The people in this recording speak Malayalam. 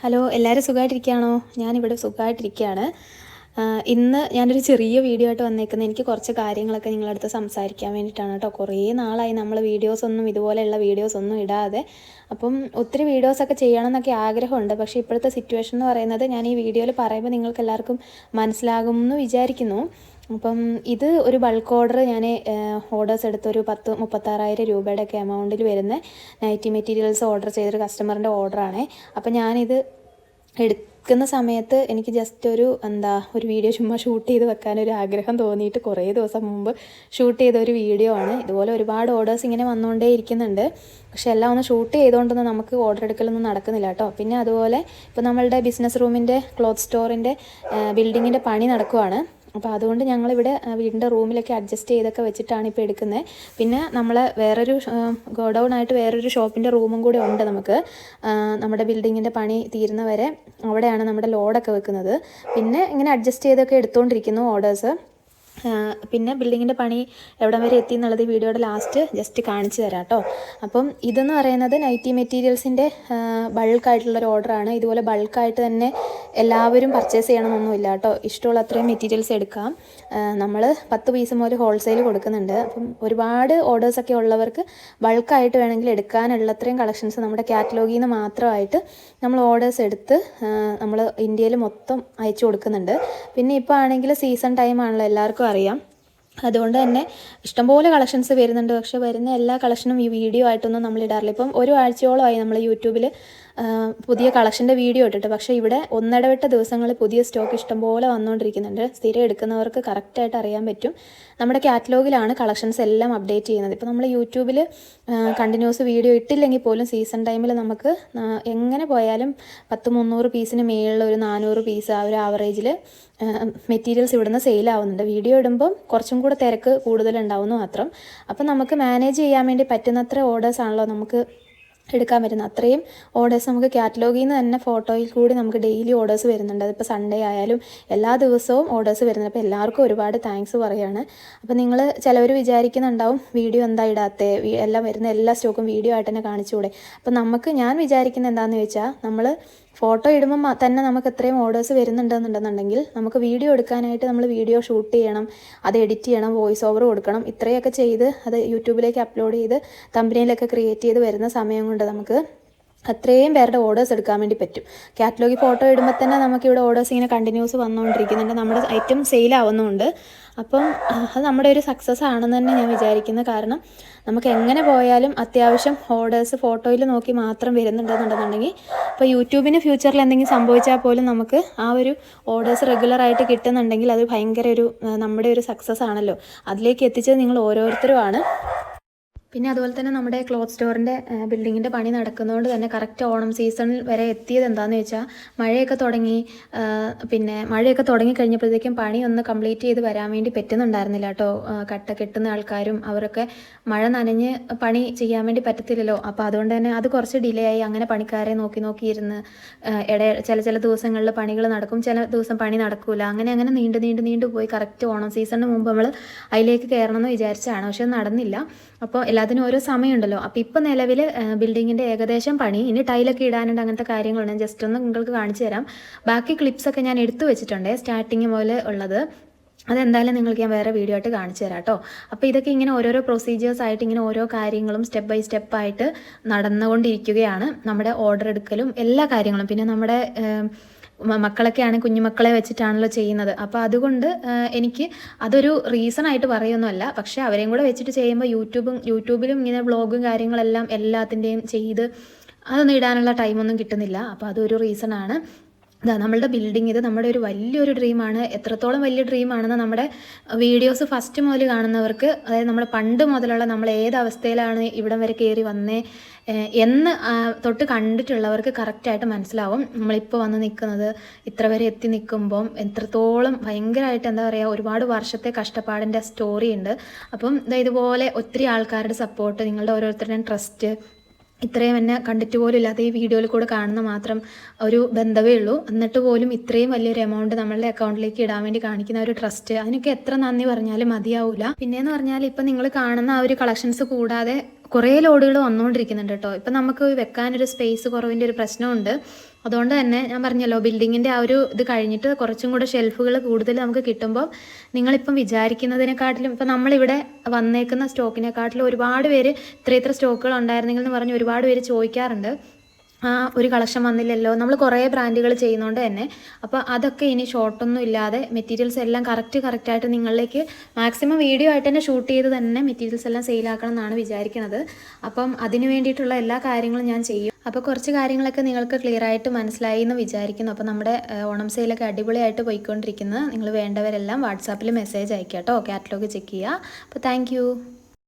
ഹലോ എല്ലാവരും സുഖമായിട്ടിരിക്കുകയാണോ ഞാനിവിടെ സുഖമായിട്ടിരിക്കുകയാണ് ഇന്ന് ഞാനൊരു ചെറിയ വീഡിയോ ആയിട്ട് വന്നേക്കുന്നത് എനിക്ക് കുറച്ച് കാര്യങ്ങളൊക്കെ നിങ്ങളുടെ അടുത്ത് സംസാരിക്കാൻ വേണ്ടിയിട്ടാണ് കേട്ടോ. കുറേ നാളായി നമ്മൾ വീഡിയോസൊന്നും ഇതുപോലെയുള്ള വീഡിയോസൊന്നും ഇടാതെ. അപ്പം ഒത്തിരി വീഡിയോസൊക്കെ ചെയ്യണം എന്നൊക്കെ ആഗ്രഹമുണ്ട്. പക്ഷേ ഇപ്പോഴത്തെ സിറ്റുവേഷൻ എന്ന് പറയുന്നത് ഞാൻ ഈ വീഡിയോയിൽ പറയുമ്പോൾ നിങ്ങൾക്ക് എല്ലാവർക്കും മനസ്സിലാകും എന്ന് വിചാരിക്കുന്നു. അപ്പം ഇത് ഒരു ബൾക്ക് ഓർഡർ ഞാൻ ഓർഡേഴ്സ് എടുത്ത ഒരു പത്ത് മുപ്പത്താറായിരം രൂപയുടെ ഒക്കെ എമൗണ്ടിൽ വരുന്ന നൈറ്റി മെറ്റീരിയൽസ് ഓർഡർ ചെയ്തൊരു കസ്റ്റമറിന്റെ ഓർഡറാണേ അപ്പം ഞാനിത് എടുക്കുന്ന സമയത്ത് എനിക്ക് ജസ്റ്റ് ഒരു എന്താ ഒരു വീഡിയോ ചുമ്മാ ഷൂട്ട് ചെയ്ത് വെക്കാനൊരു ആഗ്രഹം തോന്നിയിട്ട് കുറേ ദിവസം മുമ്പ് ഷൂട്ട് ചെയ്ത ഒരു വീഡിയോ ആണ്. ഇതുപോലെ ഒരുപാട് ഓർഡേഴ്സ് ഇങ്ങനെ വന്നുകൊണ്ടേ ഇരിക്കുന്നുണ്ട്. പക്ഷെ എല്ലാം ഒന്ന് ഷൂട്ട് ചെയ്തുകൊണ്ടൊന്നും നമുക്ക് ഓർഡർ എടുക്കലൊന്നും നടക്കുന്നില്ല കേട്ടോ. പിന്നെ അതുപോലെ ഇപ്പോൾ നമ്മളുടെ ബിസിനസ് റൂമിന്റെ ക്ലോത്ത് സ്റ്റോറിന്റെ ബിൽഡിങ്ങിന്റെ പണി നടക്കുവാണ്. അപ്പോൾ അതുകൊണ്ട് ഞങ്ങളിവിടെ വീടിന്റെ റൂമിലൊക്കെ അഡ്ജസ്റ്റ് ചെയ്തൊക്കെ വെച്ചിട്ടാണ് ഇപ്പോൾ എടുക്കുന്നത്. പിന്നെ നമ്മൾ വേറൊരു ഗോഡൗൺ ആയിട്ട് വേറൊരു ഷോപ്പിന്റെ റൂമും കൂടി ഉണ്ട് നമുക്ക്. നമ്മുടെ ബിൽഡിങ്ങിന്റെ പണി തീരുന്നവരെ അവിടെയാണ് നമ്മുടെ ലോഡൊക്കെ വെക്കുന്നത്. പിന്നെ ഇങ്ങനെ അഡ്ജസ്റ്റ് ചെയ്തൊക്കെ എടുത്തുകൊണ്ടിരിക്കുന്നു ഓർഡേഴ്സ്. പിന്നെ ബിൽഡിങ്ങിന്റെ പണി എവിടം വരെ എത്തി എന്നുള്ളത് വീഡിയോയുടെ ലാസ്റ്റ് ജസ്റ്റ് കാണിച്ചു തരാം കേട്ടോ. അപ്പം ഇതെന്ന് പറയുന്നത് നൈറ്റി മെറ്റീരിയൽസിന്റെ ബൾക്കായിട്ടുള്ളൊരു ഓർഡറാണ്. ഇതുപോലെ ബൾക്കായിട്ട് തന്നെ എല്ലാവരും പർച്ചേസ് ചെയ്യണമെന്നൊന്നുമില്ല കേട്ടോ. ഇഷ്ടമുള്ള അത്രയും മെറ്റീരിയൽസ് എടുക്കാം. നമ്മൾ പത്ത് പീസ് മുതൽ ഹോൾസെയിൽ കൊടുക്കുന്നുണ്ട്. അപ്പം ഒരുപാട് ഓർഡേഴ്സൊക്കെ ഉള്ളവർക്ക് ബൾക്കായിട്ട് വേണമെങ്കിൽ എടുക്കാനുള്ള അത്രയും കളക്ഷൻസ് നമ്മുടെ കാറ്റലോഗിൽ നിന്ന് മാത്രമായിട്ട് നമ്മൾ ഓർഡേഴ്സ് എടുത്ത് നമ്മൾ ഇന്ത്യയിൽ മൊത്തം അയച്ചു കൊടുക്കുന്നുണ്ട്. പിന്നെ ഇപ്പോൾ ആണെങ്കിൽ സീസൺ ടൈം ആണല്ലോ എല്ലാവർക്കും അറിയാം. അതുകൊണ്ട് തന്നെ ഇഷ്ടംപോലെ കളക്ഷൻസ് വരുന്നുണ്ട്. പക്ഷേ വരുന്ന എല്ലാ കളക്ഷനും ഈ വീഡിയോ ആയിട്ടൊന്നും നമ്മൾ ഇടാറില്ല. ഇപ്പം ഒരു ആഴ്ചയോളമായി നമ്മൾ യൂട്യൂബിൽ പുതിയ കളക്ഷന്റെ വീഡിയോ ഇട്ടിട്ട്. പക്ഷേ ഇവിടെ ഒന്നിടവിട്ട ദിവസങ്ങളിൽ പുതിയ സ്റ്റോക്ക് ഇഷ്ടംപോലെ വന്നുകൊണ്ടിരിക്കുന്നുണ്ട്. സ്ഥിരം എടുക്കുന്നവർക്ക് കറക്റ്റായിട്ട് അറിയാൻ പറ്റും. നമ്മുടെ കാറ്റലോഗിലാണ് കളക്ഷൻസ് എല്ലാം അപ്ഡേറ്റ് ചെയ്യുന്നത്. ഇപ്പോൾ നമ്മൾ യൂട്യൂബിൽ കണ്ടിന്യൂസ് വീഡിയോ ഇട്ടില്ലെങ്കിൽ പോലും സീസൺ ടൈമിൽ നമുക്ക് എങ്ങനെ പോയാലും പത്ത് മുന്നൂറ് പീസിന് മേളിൽ ഒരു നാനൂറ് പീസ് ആ ഒരു ആവറേജിൽ മെറ്റീരിയൽസ് ഇവിടുന്ന് സെയിലാവുന്നുണ്ട് വീഡിയോ ഇടുമ്പം കുറച്ചും കൂടെ തിരക്ക് കൂടുതലുണ്ടാവുന്നു മാത്രം. അപ്പം നമുക്ക് മാനേജ് ചെയ്യാൻ വേണ്ടി പറ്റുന്നത്ര ഓർഡേഴ്സ് ആണല്ലോ നമുക്ക് എടുക്കാൻ പറ്റുന്ന. അത്രയും ഓർഡേഴ്സ് നമുക്ക് കാറ്റലോഗിൽ നിന്ന് തന്നെ ഫോട്ടോയിൽ കൂടി നമുക്ക് ഡെയിലി ഓർഡേഴ്സ് വരുന്നുണ്ട്. അതിപ്പോൾ സൺഡേ ആയാലും എല്ലാ ദിവസവും ഓർഡേഴ്സ് വരുന്നുണ്ട്. അപ്പോൾ എല്ലാവർക്കും ഒരുപാട് താങ്ക്സ് പറയുകയാണ് അപ്പോൾ നിങ്ങൾ ചിലവർ വിചാരിക്കുന്നുണ്ടാവും വീഡിയോ എന്താ ഇടാത്തേ? എല്ലാം വരുന്ന എല്ലാ സ്റ്റോക്കും വീഡിയോ ആയിട്ട് തന്നെ കാണിച്ചുകൂടെ? അപ്പോൾ നമുക്ക് ഞാൻ വിചാരിക്കുന്നത് എന്താണെന്ന് വെച്ചാൽ നമ്മൾ ഫോട്ടോ ഇടുമ്പോൾ തന്നെ നമുക്ക് എത്രയും ഓർഡേഴ്സ് വരുന്നുണ്ടെന്നുണ്ടെന്നുണ്ടെങ്കിൽ നമുക്ക് വീഡിയോ എടുക്കാനായിട്ട് നമ്മൾ വീഡിയോ ഷൂട്ട് ചെയ്യണം അത് എഡിറ്റ് ചെയ്യണം വോയിസ് ഓവർ കൊടുക്കണം. ഇത്രയൊക്കെ ചെയ്ത് അത് യൂട്യൂബിലേക്ക് അപ്ലോഡ് ചെയ്ത് കമ്പനിയിലൊക്കെ ക്രിയേറ്റ് ചെയ്ത് വരുന്ന സമയം കൊണ്ട് നമുക്ക് അത്രയും പേരുടെ ഓർഡേഴ്സ് എടുക്കാൻ വേണ്ടി പറ്റും. കാറ്റലോഗി ഫോട്ടോ ഇടുമ്പോൾ തന്നെ നമുക്കിവിടെ ഓർഡേഴ്സ് ഇങ്ങനെ കണ്ടിന്യൂസ് വന്നുകൊണ്ടിരിക്കുന്നുണ്ട്. നമ്മുടെ ഐറ്റം സെയിൽ ആവുന്നുണ്ട്. അപ്പം അത് നമ്മുടെ ഒരു സക്സസ് ആണെന്ന് തന്നെ ഞാൻ വിചാരിക്കുന്നത് കാരണം നമുക്ക് എങ്ങനെ പോയാലും അത്യാവശ്യം ഓർഡേഴ്സ് ഫോട്ടോയിൽ നോക്കി മാത്രം വരുന്നുണ്ടെന്നുണ്ടെന്നുണ്ടെങ്കിൽ ഇപ്പോൾ യൂട്യൂബിന് ഫ്യൂച്ചറിൽ എന്തെങ്കിലും സംഭവിച്ചാൽ പോലും നമുക്ക് ആ ഒരു ഓർഡേഴ്സ് റെഗുലറായിട്ട് കിട്ടുന്നുണ്ടെങ്കിൽ അത് ഭയങ്കര ഒരു നമ്മുടെ ഒരു സക്സസ് ആണല്ലോ. അതിലേക്ക് എത്തിച്ചത് നിങ്ങൾ ഓരോരുത്തരുമാണ്. പിന്നെ അതുപോലെ തന്നെ നമ്മുടെ ക്ലോത്ത് സ്റ്റോറിന്റെ ബിൽഡിങ്ങിന്റെ പണി നടക്കുന്നതുകൊണ്ട് തന്നെ കറക്റ്റ് ഓണം സീസണിൽ വരെ എത്തിയത് എന്താണെന്ന് വെച്ചാൽ മഴയൊക്കെ തുടങ്ങി പിന്നെ മഴയൊക്കെ തുടങ്ങി കഴിഞ്ഞപ്പോഴത്തേക്കും പണി ഒന്ന് കംപ്ലീറ്റ് ചെയ്ത് വരാൻ വേണ്ടി പറ്റുന്നുണ്ടായിരുന്നില്ല കേട്ടോ. കട്ട കെട്ടുന്ന ആൾക്കാരും അവരൊക്കെ മഴ നനഞ്ഞ് പണി ചെയ്യാൻ വേണ്ടി പറ്റത്തില്ലല്ലോ. അപ്പോൾ അതുകൊണ്ട് തന്നെ അത് കുറച്ച് ഡിലേ ആയി അങ്ങനെ പണിക്കാരെ നോക്കി നോക്കിയിരുന്ന് ഇട ചില ചില ദിവസങ്ങളിൽ പണികൾ നടക്കും ചില ദിവസം പണി നടക്കൂല. അങ്ങനെ അങ്ങനെ നീണ്ടു നീണ്ടു നീണ്ടു പോയി കറക്റ്റ് ഓണം സീസണിന് മുമ്പ് നമ്മൾ അതിലേക്ക് കയറണം എന്ന് വിചാരിച്ചാണ് പക്ഷെ നടന്നില്ല. അപ്പോൾ എല്ലാത്തിനും ഓരോ സമയമുണ്ടല്ലോ. അപ്പോൾ ഇപ്പോൾ നിലവിൽ ബിൽഡിങ്ങിന്റെ ഏകദേശം പണി ഇനി ടൈലൊക്കെ ഇടാനുണ്ട് അങ്ങനത്തെ കാര്യങ്ങളുണ്ട്. ജസ്റ്റ് ഒന്ന് നിങ്ങൾക്ക് കാണിച്ചു തരാം. ബാക്കി ക്ലിപ്സൊക്കെ ഞാൻ എടുത്തു വെച്ചിട്ടുണ്ട് സ്റ്റാർട്ടിങ് പോലെ ഉള്ളത്. അതെന്തായാലും നിങ്ങൾക്ക് ഞാൻ വേറെ വീഡിയോ ആയിട്ട് കാണിച്ചു തരാം കേട്ടോ അപ്പോൾ ഇതൊക്കെ ഇങ്ങനെ ഓരോരോ പ്രൊസീജിയേഴ്സ് ആയിട്ട് ഇങ്ങനെ ഓരോ കാര്യങ്ങളും സ്റ്റെപ്പ് ബൈ സ്റ്റെപ്പ് ആയിട്ട് നടന്നുകൊണ്ടിരിക്കുകയാണ്. നമ്മുടെ ഓർഡർ എടുക്കലും എല്ലാ കാര്യങ്ങളും. പിന്നെ നമ്മുടെ മക്കളൊക്കെയാണ് കുഞ്ഞുമക്കളെ വെച്ചിട്ടാണല്ലോ ചെയ്യുന്നത്. അപ്പോൾ അതുകൊണ്ട് എനിക്ക് അതൊരു റീസൺ ആയിട്ട് പറയുന്നതല്ല. പക്ഷേ അവരെയും കൂടെ വെച്ചിട്ട് ചെയ്യുമ്പോൾ യൂട്യൂബും യൂട്യൂബിലും ഇങ്ങനെ വ്ളോഗും കാര്യങ്ങളെല്ലാം എല്ലാത്തിന്റെയും ചെയ്ത് അതൊന്നും ഇടാനുള്ള ടൈമൊന്നും കിട്ടുന്നില്ല. അപ്പോൾ അതൊരു റീസൺ ആണ് നമ്മളുടെ ബിൽഡിംഗ് ഇത് നമ്മുടെ ഒരു വലിയൊരു ഡ്രീമാണ് എത്രത്തോളം വലിയ ഡ്രീമാണെന്ന് നമ്മുടെ വീഡിയോസ് ഫസ്റ്റ് മുതൽ കാണുന്നവർക്ക് അതായത് നമ്മൾ പണ്ട് മുതലുള്ള നമ്മൾ ഏത് അവസ്ഥയിലാണ് ഇവിടം വരെ കയറി വന്നേ എന്ന് തൊട്ട് കണ്ടിട്ടുള്ളവർക്ക് കറക്റ്റായിട്ട് മനസ്സിലാവും. നമ്മളിപ്പോൾ വന്ന് നിൽക്കുന്നത് ഇത്ര വരെ എത്തി നിൽക്കുമ്പം എത്രത്തോളം ഭയങ്കരമായിട്ട് എന്താ പറയുക ഒരുപാട് വർഷത്തെ കഷ്ടപ്പാടിന്റെ സ്റ്റോറി ഉണ്ട്. അപ്പം ഇതുപോലെ ഒത്തിരി ആൾക്കാരുടെ സപ്പോർട്ട് നിങ്ങളുടെ ഓരോരുത്തരുടെയും ട്രസ്റ്റ് ഇത്രയും എന്നെ കണ്ടിട്ട് പോലും ഇല്ലാത്ത ഈ വീഡിയോയിൽ കൂടെ കാണുന്ന മാത്രം ഒരു ബന്ധമേ ഉള്ളൂ. എന്നിട്ട് പോലും ഇത്രയും വലിയൊരു എമൗണ്ട് നമ്മളുടെ അക്കൗണ്ടിലേക്ക് ഇടാൻ വേണ്ടി കാണിക്കുന്ന ഒരു ട്രസ്റ്റ് അതിനൊക്കെ എത്ര നന്ദി പറഞ്ഞാലും മതിയാവില്ല പിന്നെയെന്ന് പറഞ്ഞാൽ ഇപ്പം നിങ്ങൾ കാണുന്ന ആ ഒരു കളക്ഷൻസ് കൂടാതെ കുറേ ലോഡുകൾ വന്നുകൊണ്ടിരിക്കുന്നുണ്ട് കേട്ടോ ഇപ്പം നമുക്ക് വെക്കാനൊരു സ്പേസ് കുറവിന്റെ ഒരു പ്രശ്നമുണ്ട്. അതുകൊണ്ട് തന്നെ ഞാൻ പറഞ്ഞല്ലോ ബിൽഡിങ്ങിന്റെ ആ ഒരു ഇത് കഴിഞ്ഞിട്ട് കുറച്ചും കൂടെ ഷെൽഫുകൾ കൂടുതൽ നമുക്ക് കിട്ടുമ്പോൾ നിങ്ങളിപ്പം വിചാരിക്കുന്നതിനെക്കാട്ടിലും ഇപ്പം നമ്മളിവിടെ വന്നേക്കുന്ന സ്റ്റോക്കിനെക്കാട്ടിലും ഒരുപാട് പേര് ഇത്ര ഇത്ര സ്റ്റോക്കുകൾ ഉണ്ടായിരുന്നെങ്കിൽ എന്ന് പറഞ്ഞ് ഒരുപാട് പേര് ചോദിക്കാറുണ്ട്. ആ ഒരു കളക്ഷൻ വന്നില്ലല്ലോ. നമ്മൾ കുറേ ബ്രാൻഡുകൾ ചെയ്യുന്നതുകൊണ്ട് തന്നെ. അപ്പോൾ അതൊക്കെ ഇനി ഷോർട്ടൊന്നും ഇല്ലാതെ മെറ്റീരിയൽസ് എല്ലാം കറക്റ്റ് കറക്റ്റായിട്ട് നിങ്ങളിലേക്ക് മാക്സിമം വീഡിയോ ആയിട്ട് തന്നെ ഷൂട്ട് ചെയ്ത് തന്നെ മെറ്റീരിയൽസ് എല്ലാം സെയിലാക്കണം എന്നാണ് വിചാരിക്കുന്നത് അപ്പം അതിന് വേണ്ടിയിട്ടുള്ള എല്ലാ കാര്യങ്ങളും ഞാൻ ചെയ്യും. അപ്പോൾ കുറച്ച് കാര്യങ്ങളൊക്കെ നിങ്ങൾക്ക് ക്ലിയർ ആയിട്ട് മനസ്സിലായി എന്ന് വിചാരിക്കുന്നു. അപ്പോൾ നമ്മുടെ ഓണം സെയിലൊക്കെ അടിപൊളിയായിട്ട് പോയിക്കൊണ്ടിരിക്കുന്നത്. നിങ്ങൾ വേണ്ടവരെല്ലാം വാട്സാപ്പിൽ മെസ്സേജ് അയക്കാം കേട്ടോ കാറ്റലോഗ് ചെക്ക് ചെയ്യുക അപ്പോൾ താങ്ക്